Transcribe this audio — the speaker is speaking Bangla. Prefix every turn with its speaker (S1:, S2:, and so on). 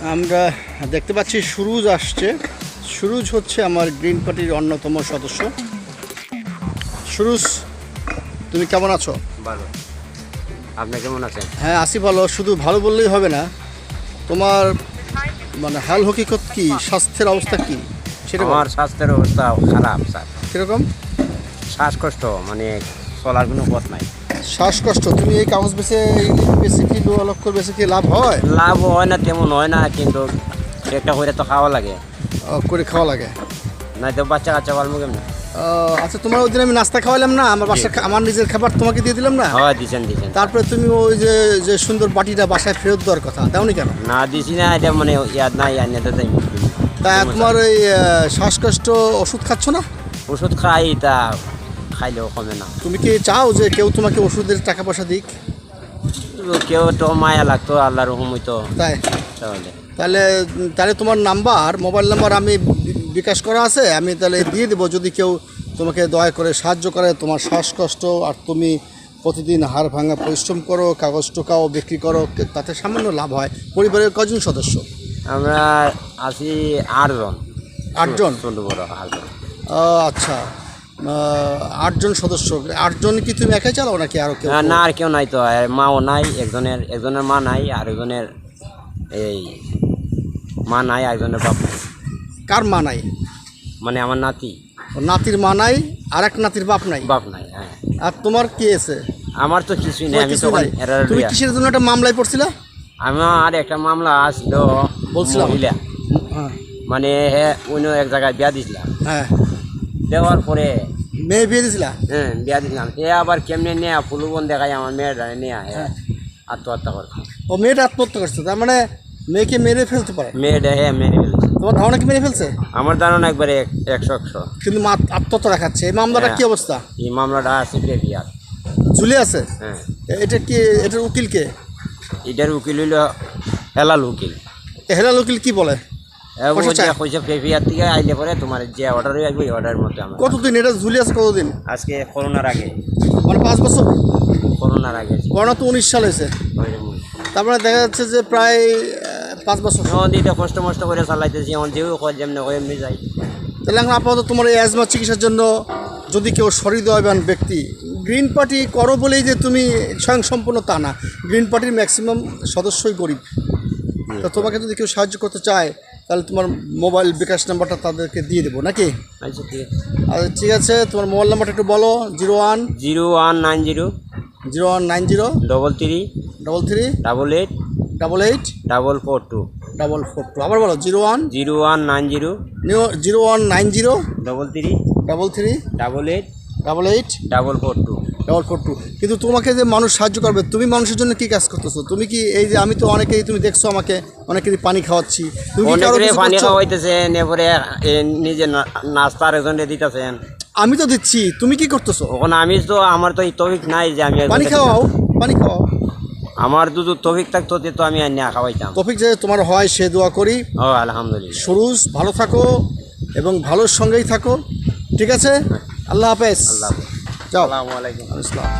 S1: আমরা দেখতে পাচ্ছি সুরুজ আসছে। সুরুজ হচ্ছে আমার গ্রিন পার্টির অন্যতম সদস্য। সুরুজ তুমি কেমন আছো?
S2: ভালো। আপনি কেমন আছেন?
S1: হ্যাঁ আসি ভালো। শুধু ভালো বললেই হবে না তোমার মানে হাল হকিকত কি? স্বাস্থ্যের অবস্থা কি? সেটা।
S2: আমার স্বাস্থ্যের অবস্থা খারাপ স্যার।
S1: কীরকম?
S2: শ্বাসকষ্ট মানে চলার কোনো পথ নাই।
S1: শ্বাসকষ্ট। তুমি এই কাগজ বেছে বেশি কি লক্ষ বেশি কি লাভ হয়?
S2: লাভ হয় না তেমন হয় না কিন্তু একটা করে তো খাওয়া লাগে।
S1: করে খাওয়া লাগে।
S2: নাই তো বাচ্চা কাচ্চা পালবো কেমন?
S1: আচ্ছা তোমার ওই দিন আমি নাস্তা খাওয়ালাম না আমার বাসার আমার নিজের খাবার তোমাকে দিয়ে দিলাম না?
S2: হয় দিছেন দিছেন।
S1: তারপরে তুমি ওই যে যে সুন্দর বাটিটা বাসায় ফেরত দেওয়ার কথা তেমনই কেন?
S2: না দিছি না এটা মানে ইয়াদ নাই আর নেতে যাই
S1: তা তোমার ওই শ্বাসকষ্ট ওষুধ খাচ্ছ না?
S2: ওষুধ খাই তা খাইলেও কমে না।
S1: তুমি কি চাও যে কেউ তোমাকে ওষুধের টাকা পয়সা দিক?
S2: কেউ তো মায়া লাগতো আল্লাহর হুমই তো।
S1: তাই?
S2: তাহলে।
S1: তাহলে তাহলে তোমার নাম্বার মোবাইল নাম্বার আমি বিকাশ করা আছে আমি তাহলে দিয়ে দেবো যদি কেউ তোমাকে দয়া করে সাহায্য করে তোমার শ্বাসকষ্ট আর তুমি প্রতিদিন হাড় ভাঙা পরিশ্রম করো কাগজ টোকাও বিক্রি করো তাতে সামান্য লাভ হয়। পরিবারের কজন সদস্য?
S2: আমরা আছি আটজন।
S1: আটজন?
S2: বড় আটজন।
S1: আচ্ছা। আটজন সদস্য। আটজন কি তুমি একাই চালাও নাকি আরও কেউ?
S2: না, আর কেউ নাই তো। আর মাও নাই একজনের একজনের মা নাই আর একজনের এই মা নাই আর একজনের বাপ নাই।
S1: কার মা নাই?
S2: মানে আমার নাতি।
S1: নাতির মা নাই আর এক নাতির বাপ নাই?
S2: বাপ নাই হ্যাঁ।
S1: আর তোমার কি আছে
S2: আমার তো কিছুই নেই আমি তখন
S1: তুমি কিসের জন্য একটা মামলায় পড়ছিলে?
S2: আমার একটা মামলা আসছিল
S1: বলছিলাম। হ্যাঁ।
S2: মানে হ্যাঁ অন্য এক জায়গায় বিয়া দিছিলাম।
S1: হ্যাঁ।
S2: দেওয়ার পরে
S1: মেয়ে বিয়ে দিছিলা?
S2: হ্যাঁ বিয়া দিছিলাম। এ আবার কেমনে নেয়া ফুলুবন দেখায় আমার মেয়েটা নেয়া হ্যাঁ। আত্মহত্যা করে
S1: ও মেয়েটা আত্মহত্যা করছে তার মানে মেয়েকে মেরে ফেলতে পারে।
S2: মেয়েটা হ্যাঁ মেরে ফেলছে।
S1: তোমার ধারণা কি মেরে ফেলছে?
S2: আমার ধারণা একবারে এক- একশো একশো।
S1: কিন্তু আত্মহত্যা দেখাচ্ছে এই মামলাটা কি
S2: হ্যাঁ।
S1: অবস্থা?
S2: এই মামলাটা আছে বিয়ার
S1: ঝুলে আছে?
S2: হ্যাঁ।
S1: এটা কি এটার উকিল কে?
S2: এটার উকিল হইল হেলাল উকিল।
S1: হেলাল উকিল কি বলে? পয়সা
S2: পেপিয়ার থেকে আইলে পরে তোমার যে অর্ডার আসবে ওই অর্ডারের মধ্যে আমার
S1: কতদিন? এটা ঝুলে আছে কতদিন?
S2: আজকে করোনার আগে।
S1: মানে পাঁচ বছর?
S2: করোনার আগে
S1: করোনা তো উনিশ সাল হয়েছে। তার মানে দেখা যাচ্ছে যে প্রায় পাঁচ বছর।
S2: নদীতে কষ্ট মষ্ট করে চালাইতেছি যেও যেমনি কয় এমনি যাই।
S1: তাহলে এখন আপাতত তোমার এই অ্যাজমা চিকিৎসার জন্য যদি কেউ সহৃদয়বান ব্যক্তি গ্রিন পার্টি করো বলেই যে তুমি স্বয়ংসম্পূর্ণ তা না। গ্রিন পার্টির ম্যাক্সিমাম সদস্যই গরিব। তো তোমাকে যদি কেউ সাহায্য করতে চায় তাহলে তোমার মোবাইল বিকাশ নাম্বারটা তাদেরকে দিয়ে দেবো নাকি?
S2: আচ্ছা ঠিক আছে।
S1: আর ঠিক আছে তোমার মোবাইল নাম্বারটা একটু বলো zero one
S2: zero one nine zero
S1: zero one nine zero
S2: double three
S1: double three
S2: double eight
S1: double eight
S2: double four two
S1: double four two. আবার বলো zero one
S2: zero one nine zero
S1: zero one nine zero
S2: double three
S1: double three
S2: double eight
S1: double eight
S2: double four two
S1: double four two কিন্তু তোমাকে যে মানুষ সাহায্য করবে তুমি মানুষের জন্য কি কাজ করতেছো? তুমি কি এই যে আমি তো অনেকেই তুমি দেখছ আমাকে অনেকেরই পানি খাওয়াচ্ছি। তুমি
S2: পানি খাওয়াইতেছেন এরপরে নিজে না- নাস্তার একজনে দিতেছেন।
S1: আমি তো দিচ্ছি তুমি কি করতেছো?
S2: ওখানে আমি তো আমার তো এই তবিক নাই যে আমি
S1: পানি খাওয়াও পানি খাওয়াও।
S2: আমার দুধ তবিক থাকতো তে তো আমি আনিয়া খাওয়াইতাম।
S1: টপিক যে তোমার হয় সে দোয়া করি।
S2: ও আলহামদুলিল্লাহ।
S1: সরুজ ভালো থাকো এবং ভালোর সঙ্গেই থাকো। ঠিক আছে? আল্লাহ হাফেজ।
S2: আল্লাহ হাফেজ।
S1: যাও।
S2: আসসালামু আলাইকুম।
S1: ইসলাম